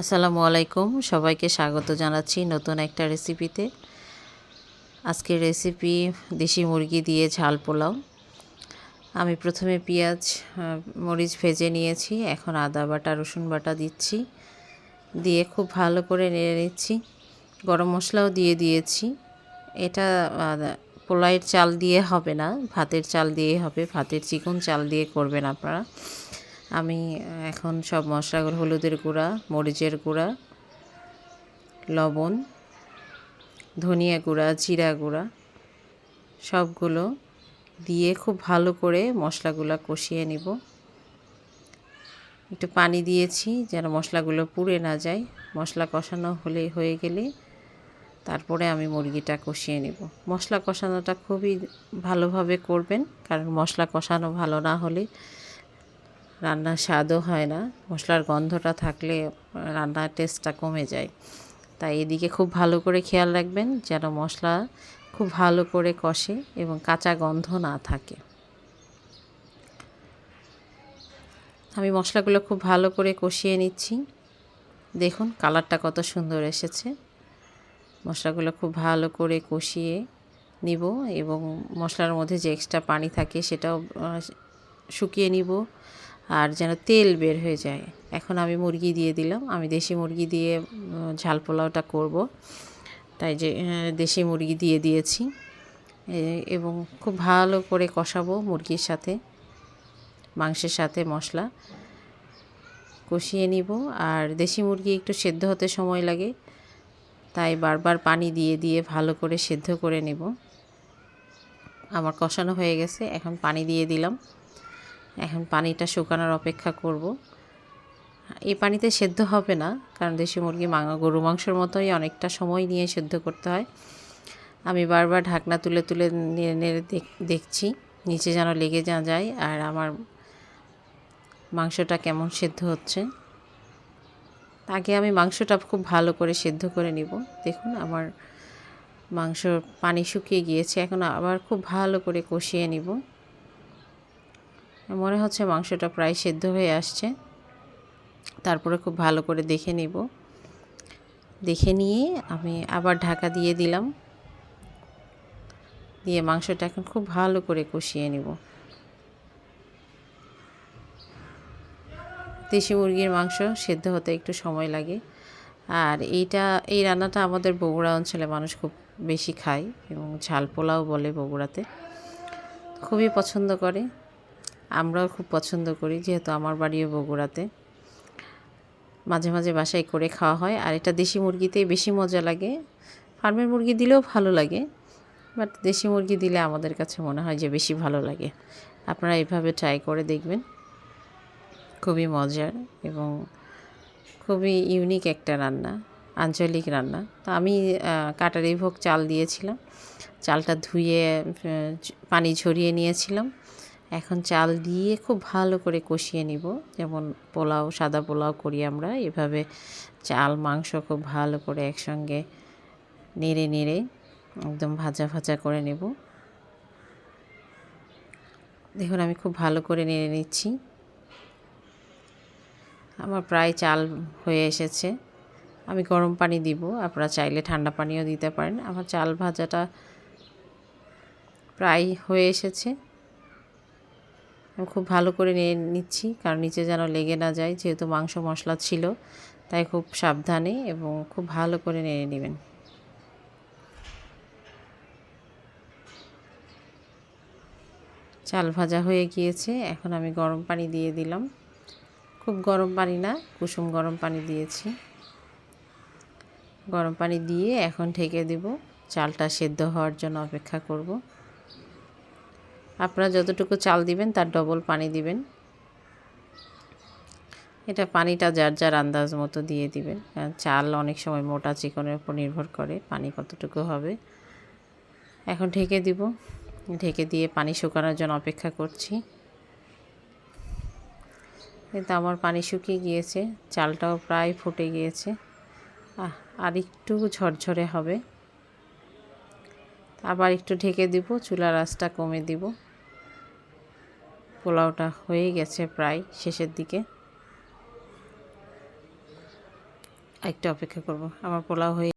আসসালামু আলাইকুম। সবাইকে স্বাগত জানাচ্ছি নতুন একটা রেসিপিতে। আজকের রেসিপি দেশি মুরগি দিয়ে ঝাল পোলাও। আমি প্রথমে পেঁয়াজ মরিচ ভেজে নিয়েছি, এখন আদা বাটা, রসুন বাটা দিচ্ছি। দিয়ে খুব ভালো করে নেড়ে নিচ্ছি। গরম মশলাও দিয়ে দিয়েছি। এটা পোলাইয়ের চাল দিয়ে হবে না, ভাতের চাল দিয়ে হবে। ভাতের চিকন চাল দিয়ে করবেন আপনারা। আমি এখন সব মশলাগুলো, হলুদের গুঁড়া, মরিচের গুঁড়া, লবণ, ধনিয়া গুঁড়া, জিরা গুঁড়া, সবগুলো দিয়ে খুব ভালো করে মশলাগুলো কষিয়ে নিব। একটু পানি দিয়েছি যেন মশলাগুলো পুড়ে না যায়। মশলা কষানো হলে, হয়ে গেলে তারপরে আমি মুরগিটা কষিয়ে নেব। মশলা কষানোটা খুবই ভালোভাবে করবেন, কারণ মশলা কষানো ভালো না হলে রান্নার স্বাদও হয় না। মশলার গন্ধটা থাকলে রান্নার টেস্টটা কমে যায়। তাই এদিকে খুব ভালো করে খেয়াল রাখবেন যেন মশলা খুব ভালো করে কষে এবং কাঁচা গন্ধ না থাকে। আমি মশলাগুলো খুব ভালো করে কষিয়ে নিচ্ছি। দেখুন কালারটা কত সুন্দর এসেছে। মশলাগুলো খুব ভালো করে কষিয়ে নিব এবং মশলার মধ্যে যে এক্সট্রা পানি থাকে সেটাও শুকিয়ে নিব। আর যেন তেল বের হয়ে যায়। এখন আমি মুরগি দিয়ে দিলাম। আমি দেশি মুরগি দিয়ে ঝাল পোলাওটা করব। তাই যে দেশি মুরগি দিয়ে দিয়েছি। এবং খুব ভালো করে কষাবো মুরগির সাথে, মাংসের সাথে মশলা। কষিয়ে নিব। আর দেশি মুরগি একটু সেদ্ধ হতে সময় লাগে, তাই বারবার পানি দিয়ে দিয়ে ভালো করে সেদ্ধ করে নেব। আমার কষানো হয়ে গেছে, এখন পানি দিয়ে দিলাম। এখন পানিটা শুকানোর অপেক্ষা করব। এই পানিতে সেদ্ধ হবে না, কারণ দেশি মুরগি মাং গরু মাংসের মতোই অনেকটা সময় নিয়ে সেদ্ধ করতে হয়। আমি বারবার ঢাকনা তুলে তুলে নেড়ে নেড়ে দেখ- দেখছি, নিচে যেন লেগে যা যায় আর আমার মাংসটা কেমন সেদ্ধ হচ্ছে। আগে আমি মাংসটা খুব ভালো করে সেদ্ধ করে নিব। দেখুন আমার মাংস পানি শুকিয়ে গিয়েছে, এখন আবার খুব ভালো করে কষিয়ে নিব। মনে হচ্ছে মাংসটা প্রায় সেদ্ধ হয়ে আসছে। তারপরে খুব ভালো করে দেখে নিব। দেখে নিয়ে আমি আবার ঢাকা দিয়ে দিলাম। দিয়ে মাংসটা এখন খুব ভালো করে কষিয়ে নিব। দেশি মুরগির মাংস সেদ্ধ হতে একটু সময় লাগে। আর এইটা, এই রান্নাটা আমাদের বগুড়া অঞ্চলে মানুষ খুব বেশি খায় এবং ঝাল পোলাও বলে বগুড়াতে। খুবই পছন্দ করে। আমরাও খুব পছন্দ করি, যেহেতু আমার বাড়িও বগুড়াতে। মাঝে মাঝে বাসায় করে খাওয়া হয়, আর এটা দেশি মুরগিতেই বেশি মজা লাগে। ফার্মের মুরগি দিলেও ভালো লাগে, বাট দেশি মুরগি দিলে আমাদের কাছে মনে হয় যে বেশি ভালো লাগে। আপনারা এভাবে ট্রাই করে দেখবেন। খুবই মজার এবং খুবই ইউনিক একটা রান্না, আঞ্চলিক রান্না। তো আমি কাটারি ভোগ চাল দিয়েছিলাম। চালটা ধুয়ে পানি ঝরিয়ে নিয়েছিলাম। এখন চাল দিয়ে খুব ভালো করে কষিয়ে নিব। যেমন পোলাও, সাদা পোলাও করি আমরা। এভাবে চাল, মাংস খুব ভালো করে একসঙ্গে নেড়ে নেড়ে একদম ভাজা ভাজা করে নেব। দেখুন, আমি খুব ভালো করে নেড়ে নিচ্ছি। আমার প্রায় চাল হয়ে এসেছে। আমি গরম পানি দিব। আপনারা চাইলে ঠান্ডা পানিও দিতে পারেন। আমার চাল ভাজাটা প্রায় হয়ে এসেছে। আমি খুব ভালো করে নিয়ে নিচ্ছি, কারণ নিচে যেন লেগে না যায়, যেহেতু মাংস মশলা ছিল, তাই খুব সাবধানে এবং খুব ভালো করে নেড়ে নেবেন। চাল ভাজা হয়ে গিয়েছে, এখন আমি গরম পানি দিয়ে দিলাম। খুব গরম পানি না, কুসুম গরম পানি দিয়েছি। গরম পানি দিয়ে এখন ঢেকে দেব, চালটা সেদ্ধ হওয়ার জন্য অপেক্ষা করব। আপনারা যতটুকু চাল দিবেন, তার ডবল পানি দিবেন। এটা পানিটা যার যার আন্দাজ মতো দিয়ে দিবেন। কারণ চাল অনেক সময় মোটা চিকনের উপর নির্ভর করে পানি কতটুকু হবে। এখন ঢেকে দিব। ঢেকে দিয়ে পানি শুকানোর জন্য অপেক্ষা করছি। কিন্তু আমার পানি শুকিয়ে গিয়েছে। চালটাও প্রায় ফুটে গিয়েছে। আর একটু ঝরঝরে হবে। আবার একটু ঢেকে দিব। চুলার আঁচটা কমে দিব। পোলাওটা হয়ে গেছে প্রায় শেষের দিকে। একটু অপেক্ষা করব। আমার পোলাও হয়ে